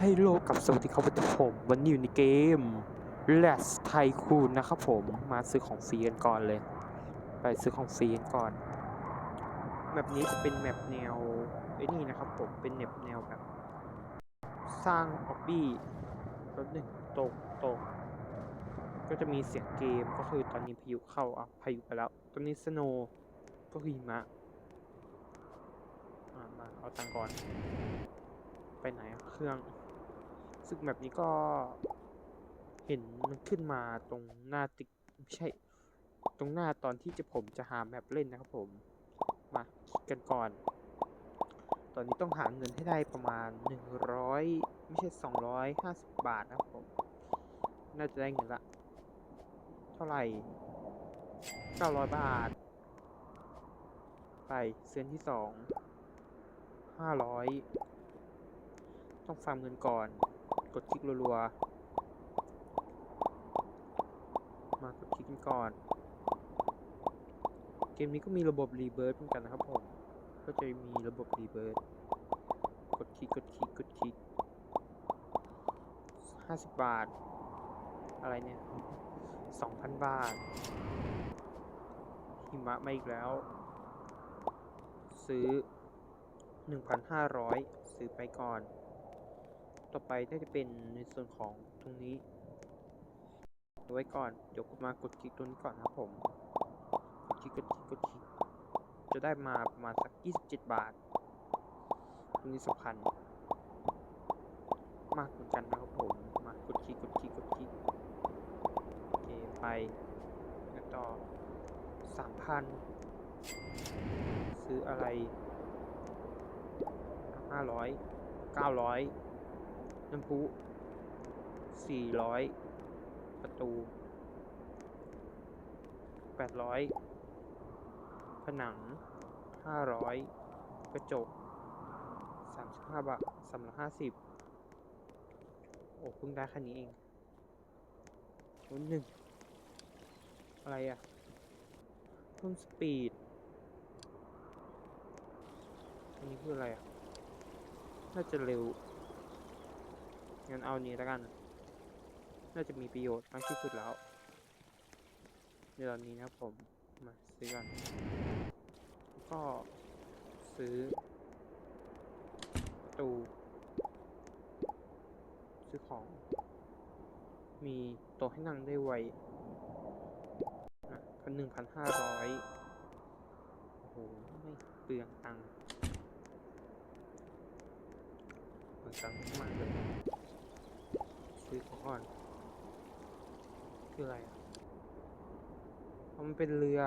ให้โลกกับสวัสดีครับวันผม วันนี้อยู่ในเกม Let's Tycoon นะครับผม มาซื้อของฟรีกันก่อนเลย ไปซื้อของฟรีกันก่อน แมปนี้จะเป็นแมปแนวไอ้นี่นะครับผม เป็นแนวแนวแบบ สร้างออบบี้รถหนึ่งตกตก ก็จะมีเสียงเกม ก็คือตอนนี้พายุเข้าอะพายุไปแล้ว ตอนนี้สโนก็คือหิมะมาเอาตังก่อน ไปไหนเครื่อง ซึ่งแบบนี้ก็เห็นมันขึ้นมาตรงหน้าติ๊กไม่ใช่ ตรงหน้าตอนที่จะผมจะหาแมปเล่นนะครับผม มาคิดกันก่อน ตอนนี้ต้องหาเงินให้ได้ประมาณ 100 ไม่ใช่ 250 บาทนะครับผม น่าจะได้เงินละ เท่าไหร่ 900 บาท ไปเซนที่ 2 500 ต้องฟาร์มเงินก่อน กดคลิกรัวๆ มากดคลิกกันก่อน เกมนี้ก็มีระบบรีเบิร์เหมือนกันนะครับผม ก็จะมีระบบรีเบิร์กดคลิกกดคลิกกดคลิก50บาท อะไรเนี่ย2,000บาท หิมะมาอีกแล้ว ซื้อ1,500ซื้อไปก่อน ต่อไปน่าจะเป็นในส่วนของตรงนี้เอาไว้ก่อน เดี๋ยวมากดคลิกตรงนี้ก่อนนะครับผม กดคลิกกดคลิกกดคลิก จะได้มาประมาณสัก 27 บาท ตรงนี้สำคัญ มากเหมือนกันนะครับผม มากดคลิกกดคลิกกดคลิก โอเค ไปแล้วต่อ 3,000 ซื้ออะไร 500 900 น้ำพุสี่ร้อยประตูแปดร้อยผนังห้าร้อยกระจกสามสิบห้าบาทสามร้อยห้าสิบโอ้เพิ่งได้แค่นี้เองรุ่นหนึ่งอะไรอะเพิ่มสปีด อันนี้คืออะไรอะน่าจะเร็ว งั้นเอานี้แล้วกัน น่าจะมีประโยชน์มากที่สุดแล้ว ในตอนนี้นะครับผมมาซื้อกันก็ซื้อประตู ซื้อของ มีโต๊ะให้นั่งได้ไวนะพันหนึ่งพันห้าร้อยโอ้โห ไม่เปลืองตังค์เปลืองตังค์มากเลย ก่อน คืออะไรอะเพราะมันเป็นเรือ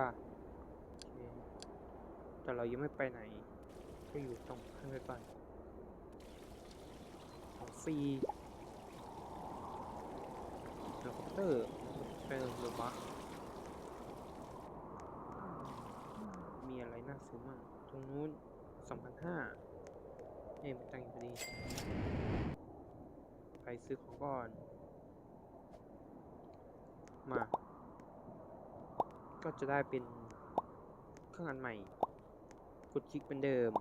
แต่เรายังไม่ไปไหน ก็อยู่ตรงข้างไปก่อนของฟรีเฮลิคอปเตอร์เป็นเรือบัสมีอะไรน่าซื้อมั่งตรงนู้น2,500เอ็มตังค์พอดี ไปซื้อของก่อน มา ก็จะได้เป็นเครื่องอันใหม่ กดคลิกเป็นเดิม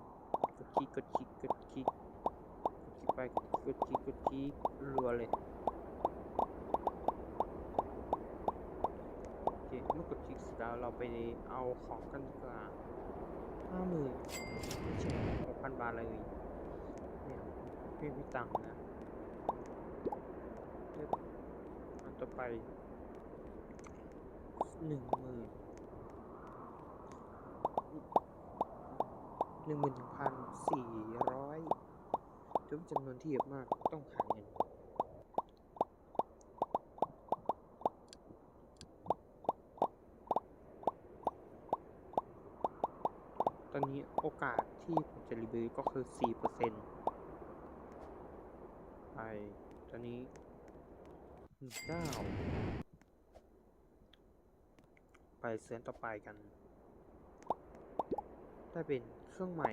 กดคลิก กดคลิก กดคลิก กดคลิกไป กดคลิก กดคลิกรัวเลยโอเคเมื่อกดคลิกเสร็จแล้วเราไปเอาของกันดีกว่าห้าหมื่นหกพันบาทเลยเนี่ยไม่มีตังนะต่อไป หนึ่งหมื่นหนึ่งหมื่นหนึ่งพันสี่ร้อยจำจำนวนที่เยอะมากต้องหาเงินตอนนี้โอกาสที่ผมจะรีวิวก็คือสี่เปอร์เซ็นต์ไปตอนนี้หนึ่ง เก้าไปเสือนต่อไปกัน ได้เป็นเครื่องใหม่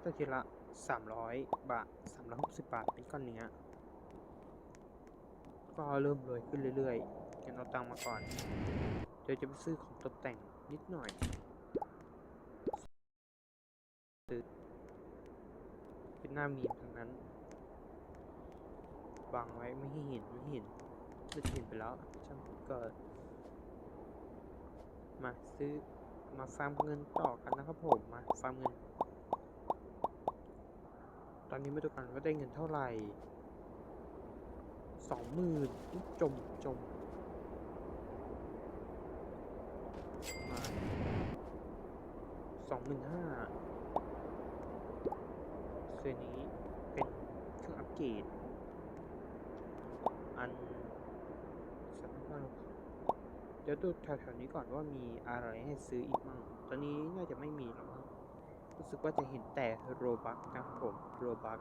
ได้ทีละสามร้อยบาทสามร้อยหกสิบบาทเป็นก้อนเนื้อ ก็เริ่มรวยขึ้นเรื่อยๆงั้นเอาตังมาก่อน เดี๋ยวจะไปซื้อของตกแต่งนิดหน่อยซื้อเป็นหน้ามีมทั้งนั้น บังไว้ไม่ให้เห็นไม่เห็นไม่เห็นไปแล้วช่างเกิด มาซื้อมาฟาร์มเงินต่อกันนะครับผมมาฟาร์มเงิน ตอนนี้มาดูกันว่าได้เงินเท่าไหร่สองหมื่นจมจมมาสองหมื่นห้าเสื้อนี้เป็นเครื่องอัปเกรดอัน เดี๋ยวดูแถวๆนี้ก่อนว่ามีอะไรให้ซื้ออีกมั่งตอนนี้น่าจะไม่มีหรอกมั้งรู้สึกว่าจะเห็นแต่โรบักนะครับผมโรบัก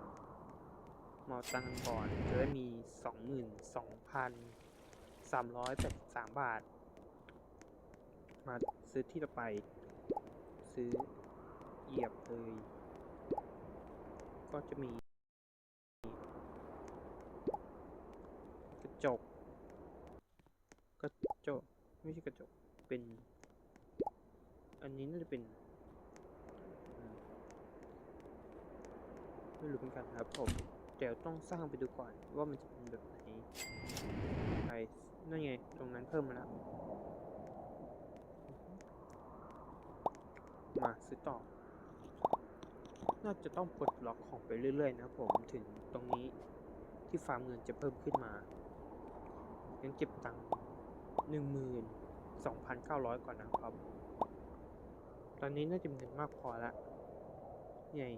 มาเอตังค์กันก่อนจะได้มี 22,383 บาท มาซื้อที่ต่อไป ซื้อเหยียบเลย ก็จะมี กระจก กระจก ไม่ใช่กระจก เป็น อันนี้น่าจะเป็นไม่รู้เหมือนกันครับผมเดี๋ยวต้องสร้างไปดูก่อนว่ามันจะเป็นแบบไหนไปนั่นไง ตรงนั้นเพิ่มมาแล้ว มาซื้อต่อ น่าจะต้องปลดล็อกของไปเรื่อยๆ นะผมถึงตรงนี้ที่ฟาร์มเงินจะเพิ่มขึ้นมางั้นเก็บตังค์ หนึ่งหมื่นสองพันเก้าร้อยก่อนนะครับ ตอนนี้น่าจะมีเงินมากพอละนี่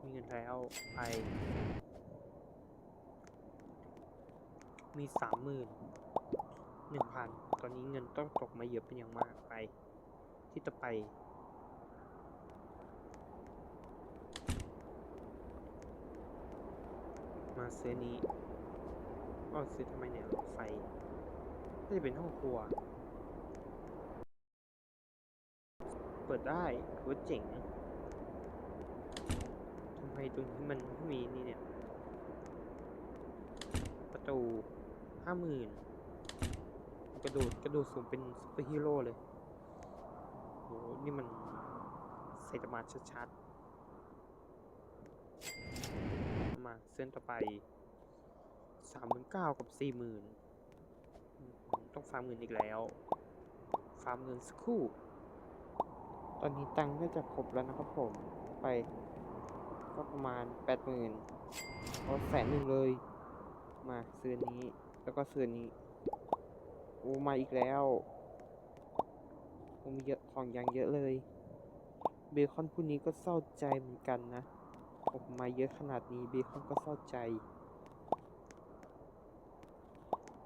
มีเงินแล้วไป มีสามหมื่นหนึ่งพันตอนนี้เงินต้องตกมาเยอะเป็นอย่างมากไป ที่ต่อไปมาซื้อนี้ก็ซื้อทำไมเนี่ยไฟ น่าจะเป็นห้องครัว เปิดได้ถือว่าเจ๋งทำไมตรงนี้มันไม่มีนี่เนี่ย ประตูห้าหมื่นกระโดดกระโดดสูงเป็นซุปเปอร์ฮีโร่เลยโหนี่มันไซตมะชัดๆ มาเส้นต่อไปสามหมื่นเก้ากับสี่หมื่น ต้องฟาร์มเงินอีกแล้ว ฟาร์มเงินสักครู่ ตอนนี้ตังค์น่าจะครบแล้วนะครับผม ไป ก็ประมาณแปดหมื่นเอาแสนหนึ่งเลย มาซื้อนี้ แล้วก็ซื้อนี้ โอ้มาอีกแล้วโอ้มีเยอะของอย่างเยอะเลย เบคอนผู้นี้ก็เศร้าใจเหมือนกันนะออกมาเยอะขนาดนี้เบคอนก็เศร้าใจ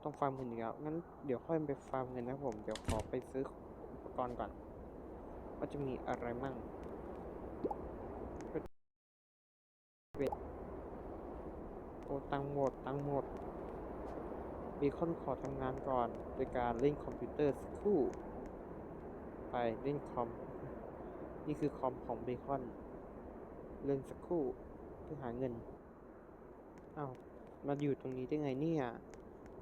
ต้องฟาร์มเงินอีกแล้วงั้นเดี๋ยวค่อยไปฟาร์มเงินนะผม เดี๋ยวขอไปซื้ออุปกรณ์ก่อน ว่าจะมีอะไรมั่งเวทโอตังหมด ตังหมดเบคอนขอทำงานก่อนโดยการเล่นคอมพิวเตอร์สักครู่ ไปเล่นคอม นี่คือคอมของเบคอนเล่นสักครู่เพื่อหาเงินอ้าวมาอยู่ตรงนี้ได้ไงเนี่ย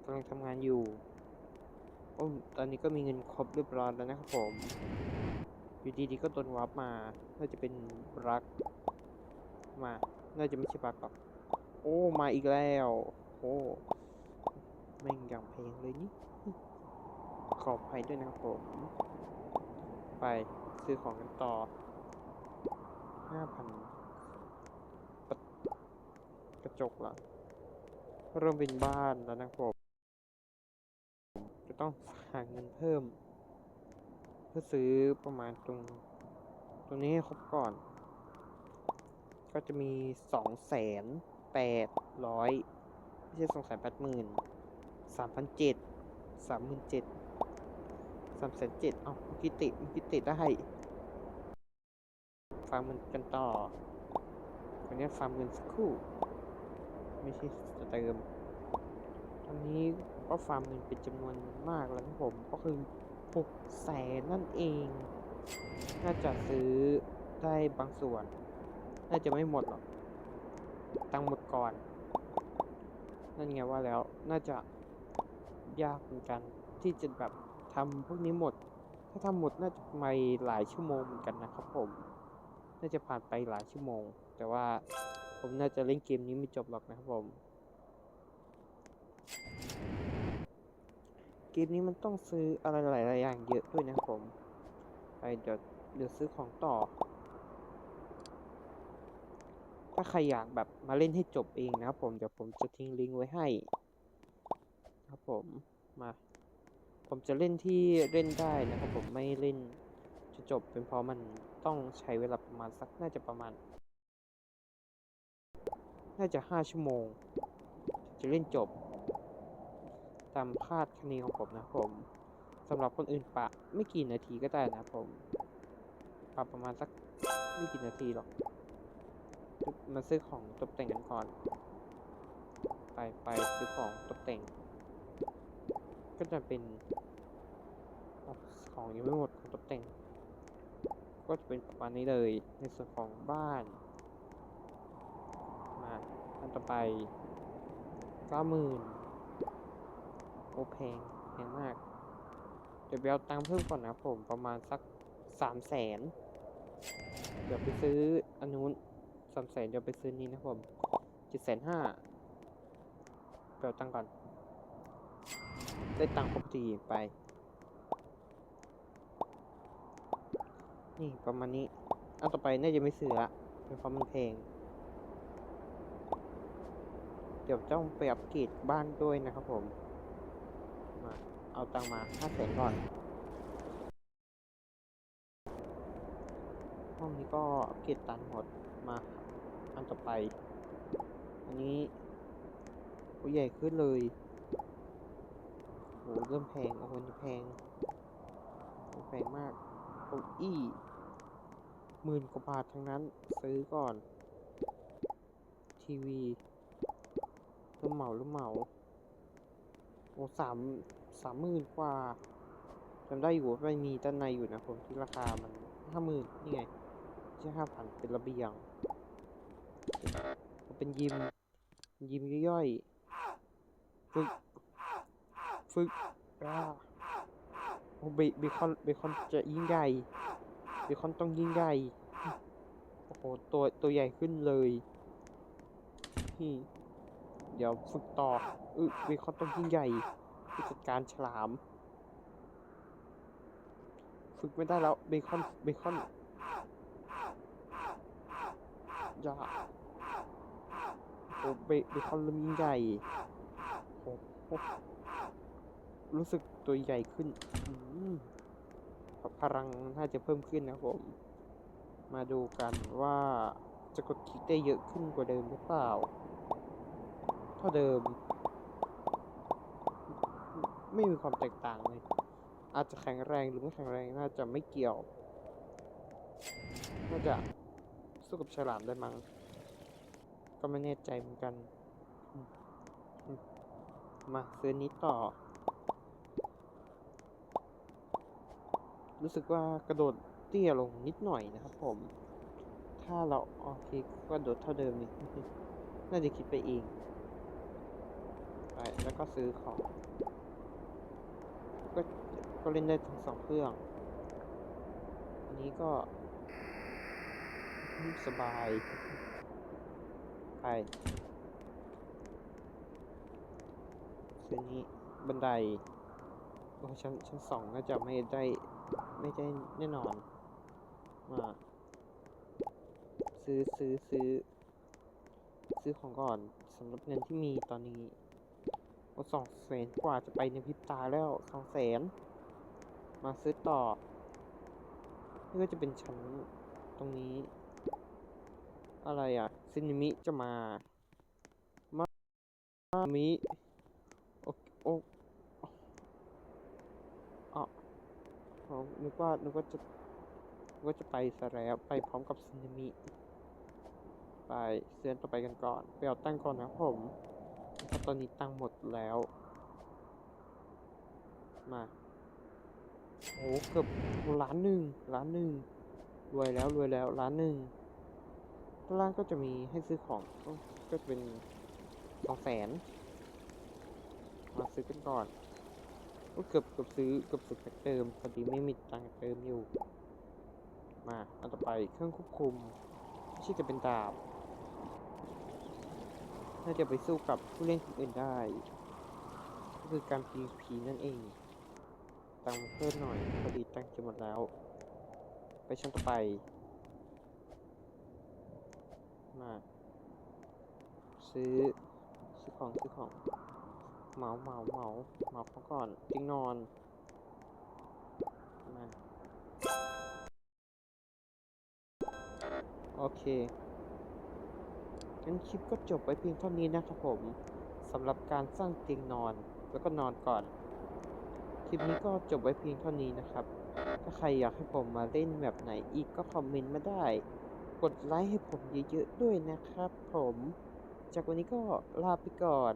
กำลังทำงานอยู่ โอ้ตอนนี้ก็มีเงินครบเรียบร้อยแล้วนะครับผม อยู่ดีๆก็โดนวาร์ปมา น่าจะเป็นรัก มา น่าจะไม่ใช่บักหรอก โอ้ มาอีกแล้ว โอ้แม่งอย่างเพลงเลยนี่ขออภัยด้วยนะครับผม ไปซื้อของกันต่อห้าพันกระจกละเริ่มเป็นบ้านแล้วนะครับผม ต้องหาเงินเพิ่ม เพื่อซื้อประมาณตรงตรงนี้ให้ครบก่อน ก็จะมีสองแสนแปดร้อยไม่ใช่สองแสนแปดหมื่นสามพันเจ็ดสามหมื่นเจ็ดสามแสนเจ็ดเอ้าเมื่อกี้ติดเมื่อกี้ติได้ฟาร์มเงินกันต่อวันนี้ฟาร์มเงินสักครู่ ไม่ใช่จะเติม ตอนนี้ ก็ฟาร์มเงินเป็นจำนวนมากแล้วครับผมก็คือหกแสนนั่นเอง น่าจะซื้อได้บางส่วน น่าจะไม่หมดหรอก ตังหมดก่อน นั่นไงว่าแล้ว น่าจะยากเหมือนกัน ที่จะแบบทำพวกนี้หมด ถ้าทำหมดน่าจะไม่หลายชั่วโมงเหมือนกันนะครับผม น่าจะผ่านไปหลายชั่วโมง แต่ว่าผมน่าจะเล่นเกมนี้ไม่จบหรอกนะครับผม เกมนี้มันต้องซื้ออะไรหลายๆอย่างเยอะด้วยนะครับผมไปเดี๋ยวเดี๋ยวซื้อของต่อ ถ้าใครอยากแบบมาเล่นให้จบเองนะครับผมเดี๋ยวผมจะทิ้งลิงก์ไว้ให้ ครับผมมา ผมจะเล่นที่เล่นได้นะครับผมไม่เล่นจะจบเป็นเพราะมันต้องใช้เวลาประมาณสักน่าจะประมาณ น่าจะห้าชั่วโมง จะเล่นจบ ตามคาดคะเนของผมนะครับผมสำหรับคนอื่นปะไม่กี่นาทีก็ได้นะครับผมปะประมาณสักไม่กี่นาทีหรอกมาซื้อของตกแต่งกันก่อน ไปไปซื้อของตกแต่ง ก็จะเป็นของยังไม่หมดของตกแต่ง ก็จะเป็นประมาณนี้เลยในส่วนของบ้าน มาอันต่อไปเก้าหมื่น โอแพงแพงมาก เดี๋ยวไปเอาตังค์เพิ่มก่อนนะผมประมาณสักสามแสนเดี๋ยวไปซื้ออันนู้นสามแสนเดี๋ยวไปซื้อนี้นะผมเจ็ดแสนห้าไปเอาตังค์ก่อน ได้ตังค์ปกติไป นี่ประมาณนี้อันต่อไปน่าจะไม่ซื้อละเป็นเพราะมันแพงเดี๋ยวต้องไปอัปเกรดบ้านด้วยนะครับผม เอาตังมาห้าแสนก่อน ห้องนี้ก็อัปเกรดตันหมดมาอันต่อไป อันนี้ผู้ใหญ่ขึ้นเลยโหเริ่มแพงโอ้โหนี่แพงแพงมากเก้าอี้หมื่นกว่าบาททั้งนั้นซื้อก่อน ทีวีเริ่มเหมาเริ่มเหมาโอ้สาม สามหมื่นกว่าจำได้อยู่ว่าไม่มีด้านในอยู่นะผมที่ราคามันห้าหมื่นนี่ไงใช่ห้าพันเป็นระเบียงเป็นยิม ยิมย่อยๆฝึกฝึกอ่าโอ้เบบคอนเบคอนจะยิ่งใหญ่เบคอนต้องยิ่งใหญ่โอ้โหตัวตัวใหญ่ขึ้นเลยนี่เดี๋ยวฝึกต่อเออเบคอนต้องยิ่งใหญ่ จัดการฉลาม ฝึกไม่ได้แล้วเบคอนเบคอนอย่าโอ้เบเบคอนเริ่มยิ่งใหญ่โอ้โหรู้สึกตัวใหญ่ขึ้นพลังน่าจะเพิ่มขึ้นนะครับผม มาดูกันว่าจะกดคลิกได้เยอะขึ้นกว่าเดิมหรือเปล่า เท่าเดิม ไม่มีความแตกต่างเลย อาจจะแข็งแรงหรือไม่แข็งแรงน่าจะไม่เกี่ยว น่าจะสู้กับฉลามได้มั้ง ก็ไม่แน่ใจเหมือนกัน มาซื้อนี้ต่อ รู้สึกว่ากระโดดเตี้ยลงนิดหน่อยนะครับผม ถ้าเราโอเคก็กระโดดเท่าเดิมนี่ น่าจะคิดไปเอง ไป แล้วก็ซื้อของ ก็เล่นได้ทั้งสองเครื่อง อันนี้ก็สบายไปซื้อนี้บันไดโอ้ชั้นชั้นสองน่าจะไม่ได้ ไม่ได้แน่นอน มา ซื้อซื้อซื้อ ซื้อของก่อนสำหรับเงินที่มีตอนนี้โอ้สองแสนกว่าจะไปในพริบตาแล้วสองแสน มาซื้อต่อนี่ก็จะเป็นชั้นตรงนี้ อะไรอะซินิมิจะมามามิโอโออ๋ออ๋อนึกว่านึกว่าจะนึกว่าจะไปซะแล้วไปพร้อมกับซินิมิ ไปเซียนต่อไปกันก่อน ไปเอาตั้งก่อนนะผมตอนนี้ตั้งหมดแล้ว มา โอ้เกือบล้านหนึ่งล้านหนึ่งรวยแล้วรวยแล้วล้านหนึ่งข้างล่างก็จะมีให้ซื้อของก็จะเป็นสองแสนมาซื้อกันก่อนก็เกือบเกือบซื้อเกือบซื้อจากเติมพอดีไม่มีตังค์เติมอยู่ มาอันต่อไปเครื่องควบคุมไม่ใช่จะเป็นดาบน่าจะไปสู้กับผู้เล่นคนอื่นได้ ก็คือการ PVP นั่นเอง ตังค์เพิ่มหน่อยพอดีตังค์จะหมดแล้ว ไปชั้นต่อไป มา ซื้อ ซื้อของซื้อของเหมาเหมาเหมาเหมาเขาก่อนติ้งนอนมาโอเคงั้นคลิปก็จบไว้เพียงเท่านี้นะครับผมสำหรับการสร้างเตียงนอนแล้วก็นอนก่อน คลิปนี้ก็จบไว้เพียงเท่านี้นะครับ ถ้าใครอยากให้ผมมาเล่นแบบไหนอีกก็คอมเมนต์มาได้ กดไลค์ให้ผมเยอะๆด้วยนะครับผม จากวันนี้ก็ลาไปก่อน